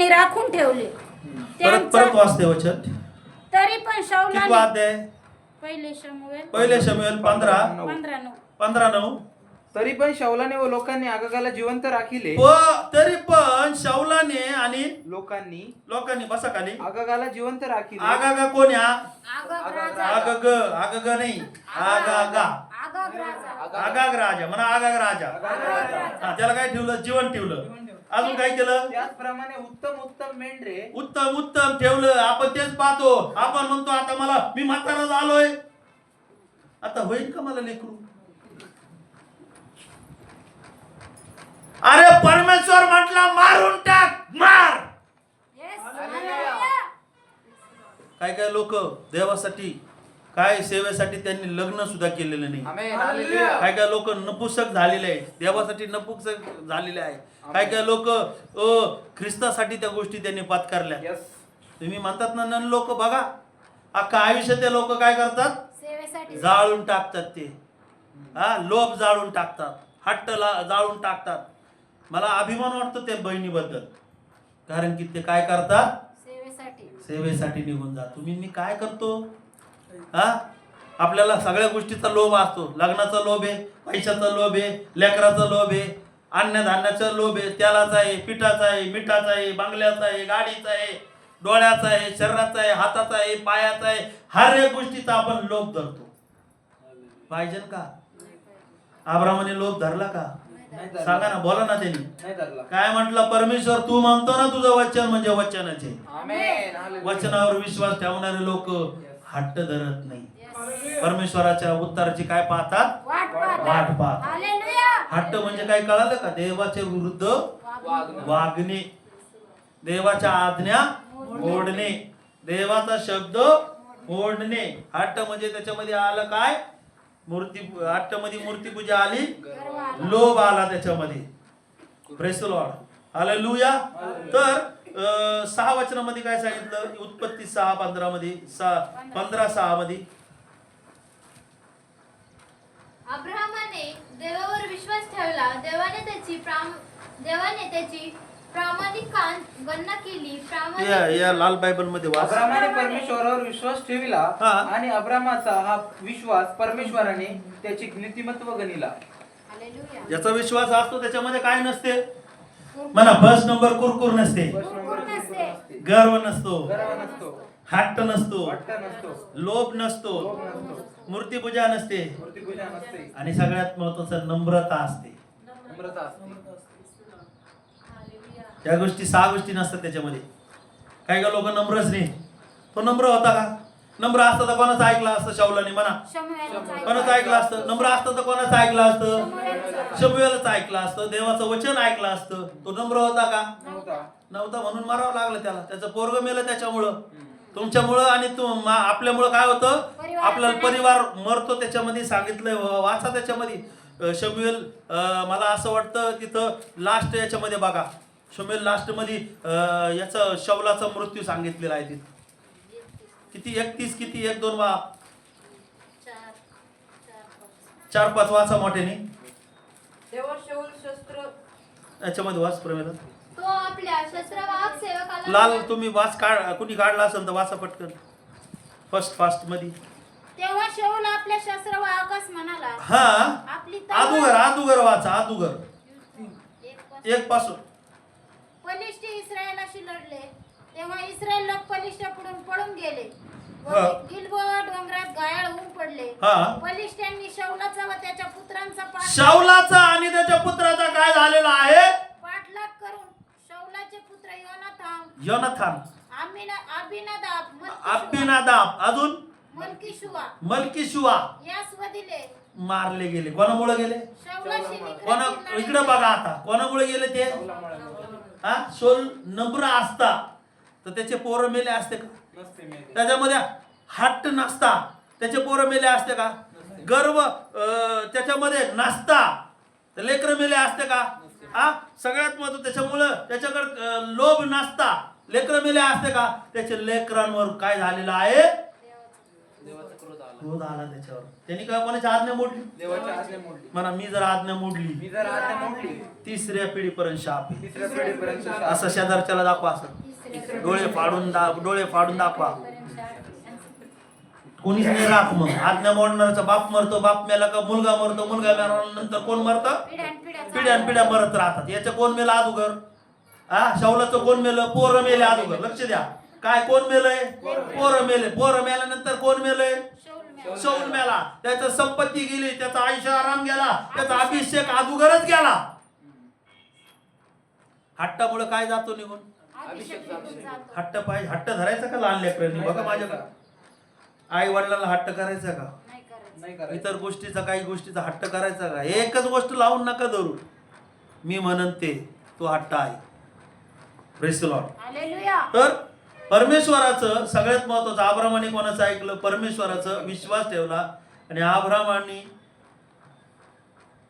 मी राखून ठेवले. परत परत वाचते वचन तरी पण किती पहिले शमुवेल. पहिले शमुएल पंधरा. पंधरा नऊ. पंधरा नऊ. तरी पण शौलाने व लोकांनी आगागाला जिवंत राखिले. व तरी पण शौलाने आणि लोकांनी लोकांनी बसा खाली. आगागाला जिवंत राखिले. आगागा कोण या? आगाग राजा. आगग आगग नाही. आगागा आगाग. राजा. आगाग राजा. म्हणा आगाग राजा. हा, त्याला काय ठेवलं. जीवन ठेवलं. अजून काय केलं? त्याचप्रमाणे उत्तम उत्तम मेंढरे. उत्तम उत्तम ठेवलं. आपण तेच पाहतो. आपण म्हणतो आता मला मी म्हातारा झालोय आता होईल का मला लेकरू? अरे परमेश्वर म्हटला मारून टाक मार. काय काय लोक देवासाठी काय सेवेसाठी त्यांनी लग्न सुद्धा केलेलं नाही. काय काय लोक नपुसक झालेले आहे देवासाठी नपुसक झालेले आहे. काय काय लोक ख्रिस्तासाठी त्या गोष्टी त्यांनी पत्कारल्या. तुम्ही म्हणतात ना नन लोक बघा. अख्खा आयुष्य ते लोक काय करतात? सेवेसाठी. जाळून टाकतात ते. हा लोभ जाळून टाकतात. हट्ट ला- जाळून टाकतात. मला अभिमान वाटतो त्या बहिणीबद्दल. कारण की ते काय करतात? सेवेसाठी. सेवेसाठी निघून जा तुम्ही मी काय करतो? हा? आपल्याला सगळ्या गोष्टीचा लोभ असतो. लग्नाचा लोभ आहे पैशाचा लोभ आहे लेकराचा लोभ आहे. अन्नधान्याचा लोभ आहे तेलाचा आहे पिठाचा आहे मिठाचा आहे बांगल्याचा आहे गाडीचा आहे डोळ्याचा आहे शरीराचा आहे हाताचा आहे पायाचा आहे हर एक गोष्टीचा आपण लोभ धरतो. पाहिजे का? आब्रामाने लोभ धरला का. सांगा ना बोला ना त्यांनी. काय म्हटलं? परमेश्वर तू म्हणतो ना तुझं वचन म्हणजे वचनच. वचनावर विश्वास ठेवणारे लोक हट्ट धरत नाही. परमेश्वराच्या उत्तराची काय पाहतात? वाट पाहतात. हालेलुया. हट्ट म्हणजे काय कळालं का? देवाच्या विरुद्ध वागणं. देवाच्या आज्ञा मोडणे. देवाचा शब्द मोडणे. हट्ट म्हणजे त्याच्यामध्ये आलं काय? मूर्ती हट्टमध्ये मूर्तीपूजा आली. लोभ आला त्याच्यामध्ये. प्रेस लॉर्ड हालेलुया तर सहा वचनामध्ये काय सांगितलं? उत्पत्ती सहा पंधरा मध्ये सहा पंधरा सहा मध्ये अब्राहमाने देवावर विश्वास ठेवला. देवाने त्याची प्राम देवाने त्याची प्रामाणिक कान- गणना केली. या प्रामाणिक या लाल बायबलमध्ये वाच. अब्रामाने परमेश्वरावर विश्वास ठेविला हा. आणि अब्रामाचा हा विश्वास परमेश्वराने त्याची नीतिमत्व गणिला. हालेलुया. ज्याचा विश्वास असतो त्याच्यामध्ये काय नसते? म्हणा बस नंबर कुरकुर नसते. बस नंबर कुरकुर. नसते. गर्व नसतो. गर्व नसतो. हट्ट नसतो. वाटत नसतो. लोभ नसतो. मूर्तीपूजा नसते. आणि सगळ्यात महत्वाचं नम्रता असते. नम्रता असते. या गोष्टी सहा गोष्टी नसतात त्याच्यामध्ये. काही का लोक नम्रच नाही तो नम्र होता का? नम्र असता तर कोणाचं ऐकलं असतं? शाहुलाने म्हणा. कोणाचं ऐकलं असतं? नम्र असतं तर कोणाचं ऐकलं असतं? शमुएलच ऐकलं असतं. देवाचं वचन ऐकलं असतं. तो नम्र होता का? नव्हता. नव्हता म्हणून मारावं लागलं त्याला. त्याचं पोरग मेलं त्याच्यामुळं. तुमच्यामुळं आणि तू मा- आपल्यामुळं काय होतं? आपला. परिवार मरतो त्याच्यामध्ये सांगितलंय वाचा त्याच्यामध्ये. अं, मला असं वाटतं तिथं लास्ट याच्यामध्ये बघा. शमुएल लास्टमध्ये अं, याचं शवलाचा मृत्यू सांगितलेला आहे तिथं. किती? एकतीस किती? एक दोन वा. चार पाच. वाचा मोठ्याने. याच्यामध्ये वाच प्रमेला तो आपल्या शस्त्रवाहक सेवकाला लाल तुम्ही वाच काढ कुणी काढला असेल तर वाचा पटकन. फर्स्ट फास्टमध्ये तेव्हा शेवल आपल्या शस्त्रवाहकच म्हणाला हा? आपली आदुगर तलवार आदुगर वाचा आदुगर. एक पस- एक पासून. बलिष्ठ इस्रायलाशी लढले. तेव्हा इस्रायल लोक बलिष्ठ पुढून पळून गेले. हा. गिलबोआ डोंगरात गायाळ होऊन पडले. हा. बलिष्ठांनी शौलाचा व त्याच्या पुत्रांचा पाठ शाऊलाचा आणि त्याच्या पुत्राचा काय झालेला आहे? पाठलाग करून पुत्र योनाथान. योनाथान. आमिना अभिनादाब अजून? मल्कीशुआ. मलकीशुआ. यास वदिले मारले गेले. कोणामुळे गेले? शौलाशी कोणा इकडे बघा आता. कोणामुळे गेले ते? हा? सोल नम्र असता. तर त्याचे पोरं मेले असते का? नसते मेले. त्याच्यामध्ये हट्ट नसता. त्याचे पोरं मेले असते का? गर्व अं, त्याच्यामध्ये नसता. तर लेकरं मेले असते का? हा? सगळ्यात महत्त्व त्याच्यामुळं त्याच्याकडे लोभ नसता. लेकरं मेले असते का? त्याच्या लेकरांवर काय झालेलं आहे? देवाचा क्रोध आला क्रोध आला त्याच्यावर. त्यांनी काय कोणाची आज्ञा मोडली? देवाची आज्ञा मोडली. म्हणा मी जर आज्ञा मोडली मी जर आज्ञा मोडली. तिसऱ्या पिढीपर्यंत शाप आहे. तिसऱ्या पिढीपर्यंत शाप. असं शेजारच्याला दाखवा असं. डोळे फाडून दा डोळे फाडून दाखवा. कोणीच नाही राख मग. आज्ञा मोडणाराचा बाप मरतो बाप मेला का मुलगा मरतो मुलगा मेला नंतर कोण मरतं? पिढ्यान पिढ्या मरत राहतात. याचं कोण मेलं अगोदर? हा शौलाचं कोण मेलं? पोरं मेले अगोदर. लक्ष द्या. काय कोण मेलंय? पोरं मेले. पोरं मेल्यानंतर कोण मेलंय? शौल मेला. त्याचं संपत्ती गेली त्याचा आयुष्य आराम गेला त्याचा अभिषेक अगोदरच गेला. हट्टामुळे काय जातो निघून. हट्ट पाहिजे. हट्ट धरायचा का लहान लेकरांनी? बघा माझ्याकडे. आई वडिलांना हट्ट करायचा का? नाही करायचं. नाही करायचं. इतर गोष्टीचा काही गोष्टीचा हट्ट करायचा का? एकच गोष्ट लावून नका धरू. मी म्हणन ते तो हट्ट आहे. Praise the Lord. हालेलुया. तर परमेश्वराचं सगळ्यात महत्वाचं आब्रामाने कोणाचं ऐकलं? परमेश्वराचं विश्वास ठेवला. आणि आब्रामाने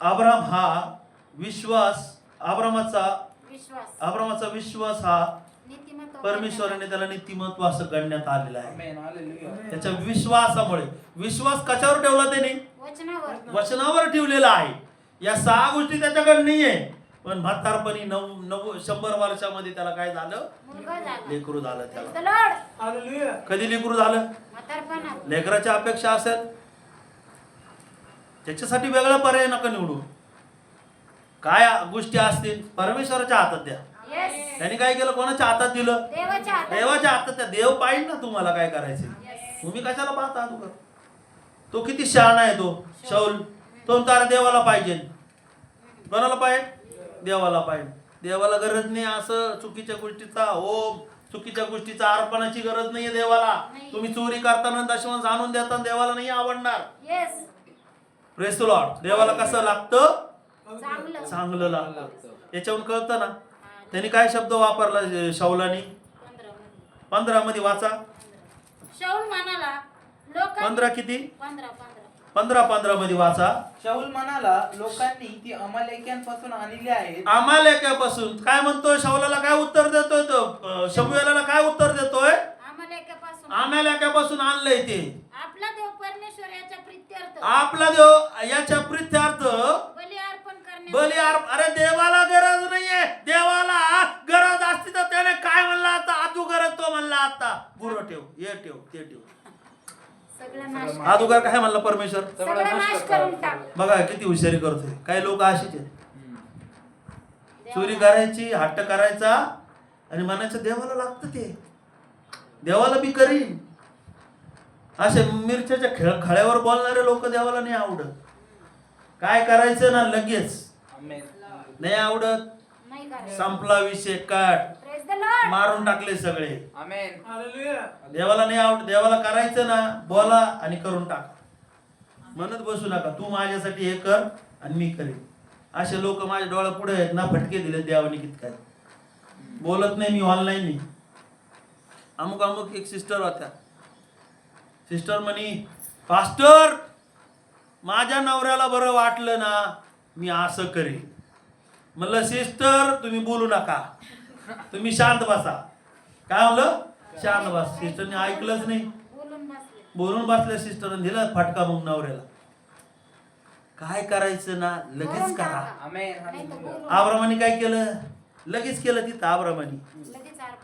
आब्राम हा विश्वास आब्रामाचा विश्वास. आब्रामाचा विश्वास हा परमेश्वराने त्याला नीतिमत्व असं गणण्यात आलेलं आहे. त्याच्या विश्वासामुळे. विश्वास कशावर ठेवला त्याने? वचनावर. वचनावर ठेवलेला आहे. या सहा गोष्टी त्याच्याकडे नाहीये. पण म्हातारपणी नऊ नऊ शंभर वर्षामध्ये त्याला काय झालं? लेकरू झालं त्याला. कधी लेकरू झालं? म्हातारपणात लेकराची अपेक्षा असेल. त्याच्यासाठी वेगळा पर्याय नका निवडू. काय गोष्टी असतील? परमेश्वराच्या हातात द्या. त्यांनी काय केलं? कोणाच्या हातात दिलं? देवाच्या हातात. द्या देव पाहिजे ना तुम्हाला काय करायचे. तुम्ही कशाला पाहता तू तो किती शहाणा आहे तो शौल. तो तारा देवाला पाहिजे. कोणाला पाहिजे? देवाला पाहिजे. देवाला गरज नाही असं चुकीच्या गोष्टीचा ओम चुकीच्या गोष्टीचा अर्पणाची गरज नाहीये देवाला. तुम्ही चोरी करताना दशवंश आणून देताना देवाला नाही आवडणार. प्रेस लॉर्ड देवाला कसं लागतं? चांगलं. चांगलं लागतं. याच्यावरून कळतं ना? त्यांनी काय शब्द वापरला शौलानी? पंधरा मध्ये. वाचा. शाऊल म्हणाला लोक पंधरा किती? पंधरा पंधरा. मध्ये वाचा. शाऊल म्हणाला लोकांनी ती अमालेक्यांपासून आणली आहेत. आमालेकापासून काय म्हणतोय शाऊलाला काय उत्तर देतोय तो? अं, शमूएलाला काय उत्तर देतोय? आमालेकापासून आणलंय ते. आपला देव परमेश्वर याच्या प्रित्यर्थ. आपला देव याच्या प्रित्यार्थ बली अरे देवाला गरज नाहीये. देवाला गरज असती तर त्याने काय म्हणला आता? आजू गरज तो म्हणला आता. गुरु ठेव हे ठेव ते ठेव. आदुगर काय म्हणला परमेश्वर? सगळं नाश करून टाक. बघा किती हुशारी करतोय. काही लोक अशीच आहेत. चोरी करायची हट्ट करायचा आणि म्हणायचं देवाला लागतं ते. देवाला मी करीन. असे मिरच्याच्या खेळ खळ्यावर बोलणारे लोक देवाला नाही आवडत. काय करायचं ना लगेच. नाही आवडत? नाही करायचं. संपला विषय काट प्रेज द लॉर्ड मारून टाकले सगळे. आमेन देवाला नाही आवड देवाला करायचं ना बोला आणि करून टाका. म्हणत बसू नका. तू माझ्यासाठी हे कर आणि मी करेन. असे लोक माझ्या डोळ्या पुढे आहेत ना फटके दिले देवाने कित काय बोलत नाही मी ऑनलाईन नाही अमुक अमुक एक सिस्टर होत्या. सिस्टर म्हणी पास्टर माझ्या नवऱ्याला बरं वाटलं ना मी असं करेन. म्हणलं सिस्टर तुम्ही बोलू नका. तुम्ही शांत बसा. काय म्हणलं? शांत बस. सिस्टरने ऐकलंच नाही. बोलून बसले बोलून बसल्या सिस्टरने दिला फटका मग नवऱ्याला. काय करायचं ना लगेच करा. आब्रामाने काय केलं? लगेच केलं तिथं आब्रामाने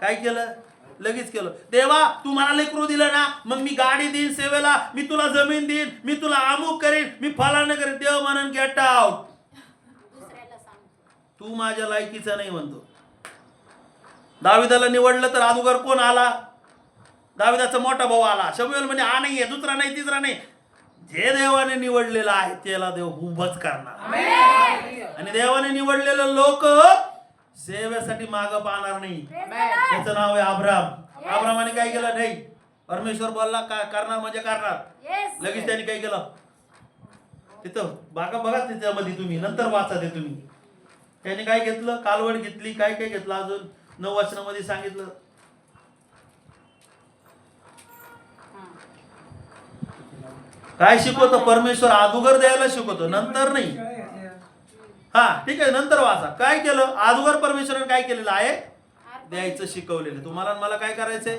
काय केलं? लगेच केलं. देवा तू मला लेकरू दिलं ना मग मी गाडी देईन सेवेला मी तुला जमीन देईन मी तुला अमुक करीन मी फलानं करीन. देव म्हणून गेट आउट तू माझ्या लायकीचा नाही म्हणतो. दाविदाला निवडलं तर अगोदर कोण आला? दाविदाचा मोठा भाऊ आला. शमुएल म्हणजे हा नाहीये दुसरा नाही तिसरा नाही. जे देवाने निवडलेलं आहे त्याला देव उभच करणार. आणि देवाने निवडलेलं लोक सेवेसाठी माग पाहणार नाही. त्याचं नाव आहे आब्राम. आब्रामाने काय केलं? नाही परमेश्वर बोलला काय करणार म्हणजे करणार. लगेच त्यांनी काय केलं? तिथं बागा बघा त्याच्यामध्ये तुम्ही नंतर वाचा ते तुम्ही. त्यांनी काय घेतलं? कालवड घेतली. काय काय घेतलं अजून? नऊ वचनामध्ये सांगितलं. काय शिकवतो? परमेश्वर अगोदर द्यायला शिकवतो. नंतर नाही. हा ठीक आहे. नंतर वाचा. काय केलं? अगोदर परमेश्वराने काय केलेलं आहे? द्यायचं शिकवलेलं. तुम्हाला मला काय करायचंय?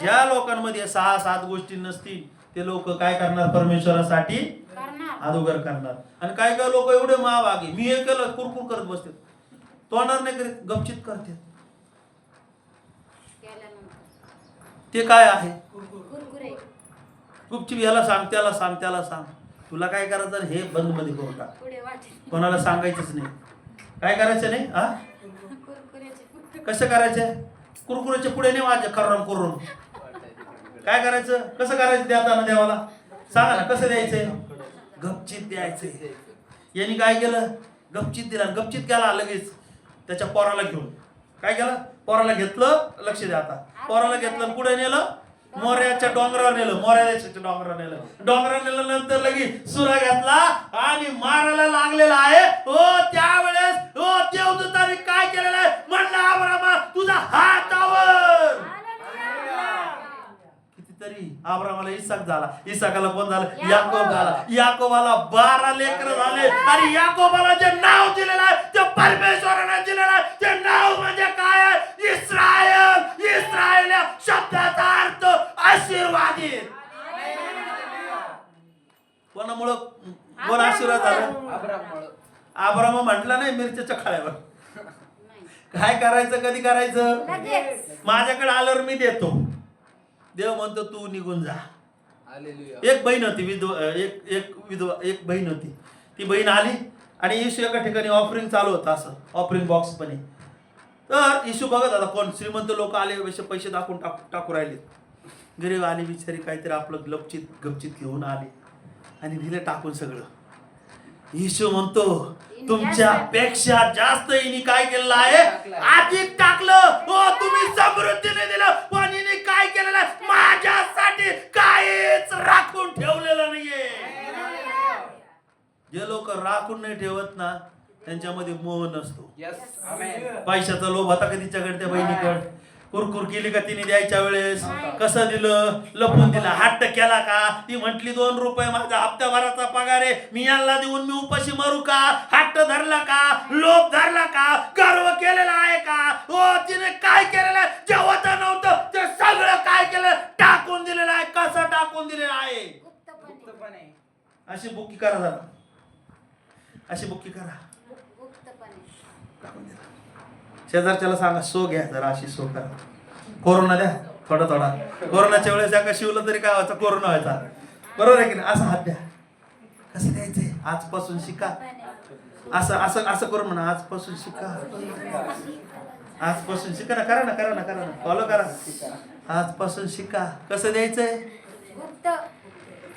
ज्या लोकांमध्ये सहा सात गोष्टी नसतील ते लोक काय करणार? परमेश्वरासाठी अदोगर करणार. आणि काय काय लोक एवढे महाभागी? मी हे केलं कुरकुर करत बसते. तोंडावर नाही करीत गपचित करते ते काय आहे? कुरकुरे गुपचिप याला सांग त्याला सांग त्याला सांग. तुला काय करायचं? हे बंदमध्ये करून टाक कोणाला सांगायचंच नाही. काय करायचं नाही? हा? कसं करायचं? कुरकुऱ्याच्या पुढे नाही वाजय करून करून. काय करायचं? कसं करायचं देताना देवाला? सांगा ना कसं द्यायचंय? गपचित द्यायचंय. यांनी काय केलं? गपचित दिला आणि गपचित केला लगेच. त्याच्या पोराला घेऊन. काय केलं? पोराला घेतलं लक्ष द्या आता. पोराला घेतलं कुठे नेलं मोऱ्याच्या डोंगरावर नेलं मोऱ्याच्या डोंगरावर नेलं. डोंगरावर नेलं नंतर लगेच सुरा घेतला आणि मारायला लागलेला आहे. हो त्यावेळेस हो देवदूताने काय केलेलं आहे? म्हणलं आबरामा तुझा हात आब्रामाला इसाक झाला इसाकाला कोण झालं? याकोब. झाला. याकोबाला बारा लेकर झाले. आणि याकोबाला जे नाव दिलेलं आहे ते परमेश्वराने दिलेलं आहे. ते नाव म्हणजे काय आहे? इस्रायल. इस्रायल या शब्दाचा अर्थ आशीर्वादित कोणामुळं? कोण आशीर्वाद झाला. आब्रामा म्हटला नाही मिरच्याच्या खाळ्यावर. काय करायचं कधी करायचं? माझ्याकडे आल्यावर मी देतो. देव म्हणतो तू निघून जा. एक बहीण होती विधवा एक एक विधवा एक बहीण होती. ती बहीण आली आणि येशू एका ठिकाणी ऑफरिंग चालू होतं असं ऑफरिंग बॉक्स पणे. तर येशू बघत आता कोण? श्रीमंत लोक आले पैसे पैसे दाखवून टाकू टाकू राहिले. गरीब आली बिचारी काहीतरी आपलं गपचित गपचित घेऊन आले आणि दिलं टाकून सगळं. येशू म्हणतो तुमच्या पेक्षा जास्त हिने काय केलेलं आहे? अधिक टाकलं. हो तुम्ही समृद्धीने दिलं पण हिने काय केलेलं आहे? माझ्यासाठी काहीच राखून ठेवलेलं नाहीये. जे लोक राखून नाही ठेवत ना त्यांच्यामध्ये मोह नसतो. पैशाचा लोभ होता का तिच्याकडे त्या बहिणीकडे? कुरकुर केली का तिने द्यायच्या वेळेस? कसं दिलं? लपून दिला. हट्ट केला का? ती म्हटली दोन रुपये माझा हप्त्याभराचा पगार आहे. मी यांना देऊन मी उपाशी मरू का? हट्ट धरला का? लोभ धरला का? गर्व केलेला आहे का? हो तिने काय केलेलं आहे? जे होतं नव्हतं ते सगळं काय केलं? टाकून दिलेलं आहे. कसं टाकून दिलेलं आहे. अशी बुक्की करा जरा. अशी बुक्की करा. गुप्तपणे. टाकून द्या. शेजारच्याला सांगा सो घ्या जरा अशी सो करा. कोरोना द्या थोडा थोडा. कोरोनाच्या वेळेस एका शिवलं तरी काय व्हायचं? कोरोना व्हायचा. बरोबर आहे की नाही? असं हात द्या. कसं द्यायचंय? आजपासून शिका. असं असं असं करू म्हणा आजपासून शिका. आजपासून शिका ना करा ना करा ना करा ना. फॉलो करा आजपासून शिका. कसं द्यायचंय?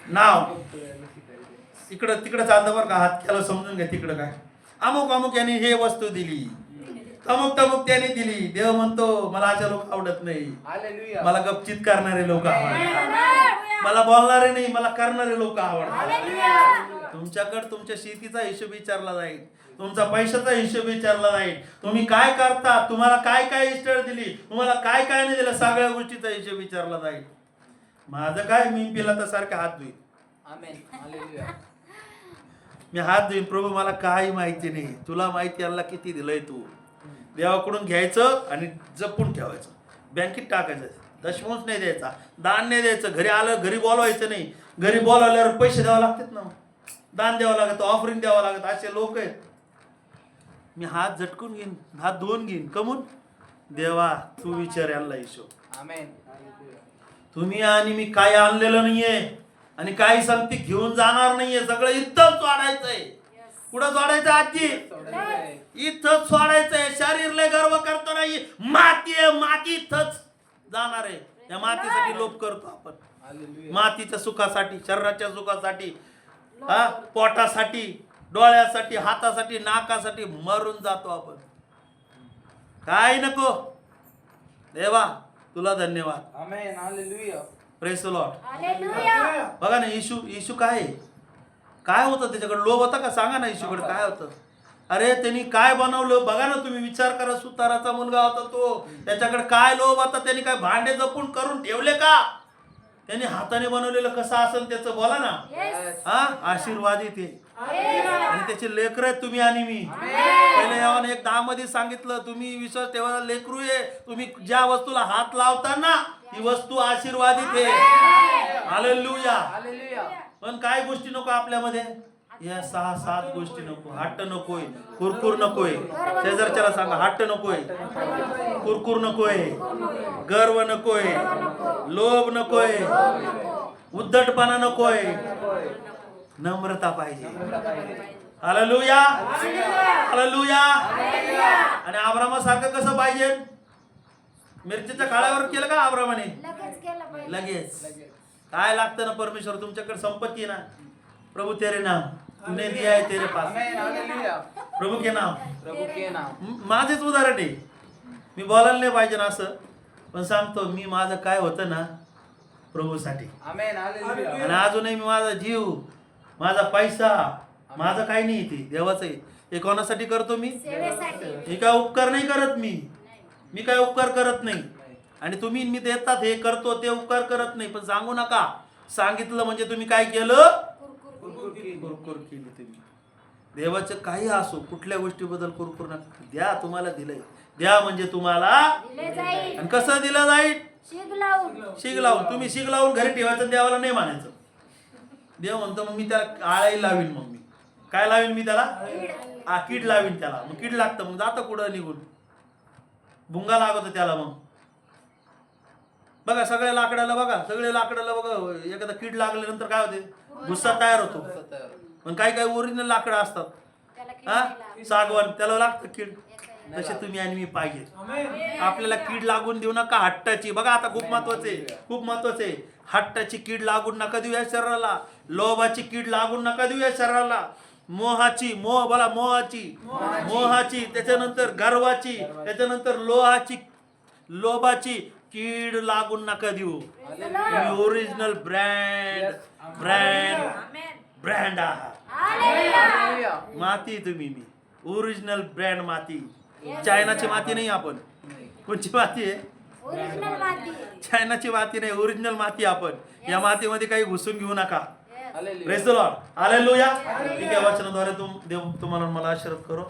नाव. इकडं तिकडं चालतं बरं का हात केला समजून घ्या तिकडं काय. अमुक अमुक यांनी हे वस्तू दिली. अमुक तमुक त्याने दिली देव म्हणतो मला अशा लोक आवडत नाही. मला गपचित करणारे लोक आवडतात. मला बोलणारे नाही मला करणारे लोक आवडतात. तुमच्याकडे तुमच्या शेतीचा हिशोब विचारला जाईल. तुमचा पैशाचा हिशोब विचारला जाईल. तुम्ही काय करता? तुम्हाला काय काय इष्ट दिली? तुम्हाला काय काय नाही दिलं? सगळ्या गोष्टीचा हिशोब विचारला जाईल. माझं काय? मी पिला तर सारखं हात. हालेलुया. मी हात धुईन. प्रभू मला काही माहिती नाही. तुला माहिती याला किती दिलंय तू? देवाकडून घ्यायचं आणि जपून ठेवायचं. बँकेत टाकायचं. दशमांश नाही द्यायचा. दान नाही द्यायचं. घरी आलं घरी बोलवायचं नाही. घरी बोलावल्यावर पैसे द्यावे लागतात ना. दान द्यावं लागतं ऑफरिंग द्यावं लागत. असे लोक आहेत. मी हात झटकून घेईन हात धुवून घेईन. कमून? देवा तू विचार यांना हिशोब. तुम्ही आणि मी काय आणलेलं नाहीये. आणि काही संगती घेऊन जाणार नाहीये. सगळं इथंच सोडायचंय कुठं सोडायचं आजी. इथंच सोडायचंय. शरीर लय गर्व करतो नाही माती आहे माती इथंच जाणार आहे. त्या मातीसाठी लोभ करतो आपण. मातीच्या सुखासाठी शरीराच्या सुखासाठी हा पोटासाठी डोळ्यासाठी हातासाठी नाकासाठी मरून जातो आपण. काय नको? देवा तुला धन्यवाद. प्रेस लॉट बघा ना येशू येशू काय आहे? काय होतं त्याच्याकडे? लोभ होता का? सांगा ना येशूकडे काय होतं? अरे त्यांनी काय बनवलं? बघा ना तुम्ही विचार करा. सुताराचा मुलगा होता तो. त्याच्याकडे काय लोभ होता? त्यांनी काय भांडे जपून करून ठेवले का? त्यांनी हाताने बनवलेलं कसं असेल त्याचं? बोला ना. हा? आशीर्वादित आहे आणि त्याचे लेकर आहेत तुम्ही आणि मी. पहिले यावाने एक दहा मध्ये सांगितलं तुम्ही विश्वास ठेवा लेकरू आहे. तुम्ही ज्या वस्तूला हात लावता ना ती वस्तू आशीर्वादित आहे. हालेलुया पण काय गोष्टी नको आपल्यामध्ये? या सहा सात गोष्टी नको. हट्ट नकोय. कुरकुर नकोय. शेजारच्याला सांगा हट्ट नकोय. कुरकुर नकोय. गर्व नकोय. लोभ नकोय. उद्धटपणा नकोय. नम्रता पाहिजे. हालेलुया. हालेलुया. आणि आब्रामासारखं कसं पाहिजे? मिरचीच्या काळावर केलं का आब्रामाने लगेच. काय लागतं ना परमेश्वर? तुमच्याकडे संपत्ती आहे ना. प्रभु तेरे नाम. तूने दिया है तेरे पास. प्रभु के नाम. प्रभू के नाम. माझेच उदाहरण आहे. मी बोलायला नाही पाहिजे ना असं. पण सांगतो मी माझं काय होतं ना प्रभूसाठी. Amen hallelujah. आणि अजूनही मी माझा जीव माझा पैसा माझं काही नाही ते देवाचं आहे. हे कोणासाठी करतो मी? सेवेसाठी. मी काय उपकार नाही करत मी? मी काय उपकार करत नाही? आणि तुम्ही मी देतात हे करतो ते उपकार करत नाही. पण सांगू नका. सांगितलं म्हणजे तुम्ही काय केलं? कुरकुर केली तुम्ही देवाचं काही असो कुठल्या गोष्टीबद्दल कुरकुर नका. द्या तुम्हाला दिलंय. द्या म्हणजे तुम्हाला दिले जाईल. आणि कसं दिलं जाईल? शिग लावून. शिग लावून. तुम्ही शिग लावून घरी ठेवायचं देवाला नाही मानायचं देव म्हणतो मग मी त्याला आळाई लावीन मग मी. काय लावीन मी त्याला? हा कीड लावीन त्याला. मग कीड लागतं. मग जातं कुठं निघून? भुंगा लागतो त्याला मग. बघा सगळ्या लाकडाला बघा सगळे लाकडाला बघा एखादा कीड लागल्यानंतर काय होते? भुस्सा तयार होतो. पण काही काही ओरिजिनल लाकडं असतात. त्याला कीड हा. सागवान त्याला लागतं कीड. तसे तुम्ही आणि मी पाहिजे. आपल्याला कीड लागून देऊ नका हट्टाची. बघा आता खूप महत्त्वाचे खूप महत्त्वाचे हट्टाची कीड लागून नका देऊ या शरीराला. लोभाची कीड लागून नका देऊ या शरीराला. मोहाची मोह बोला मोहाची. मोहाची त्याच्यानंतर गर्वाची त्याच्यानंतर लोहाची लोभाची कीड लागून नका देऊ. तुम्ही ओरिजिनल ब्रँड ब्रँड ब्रँड आहात. हालेलुया माती तुम्ही मी. ओरिजिनल ब्रँड माती. चायनाची माती नाही आपण. कोणची माती आहे? ओरिजिनल माती. चायनाची माती नाही ओरिजिनल माती आपण. या मातीमध्ये काही घुसून घेऊ नका. Hallelujah praise the Lord hallelujah ठीक आहे वचनाद्वारे तुम देव तुम्हाला मला आशीर्वाद करो.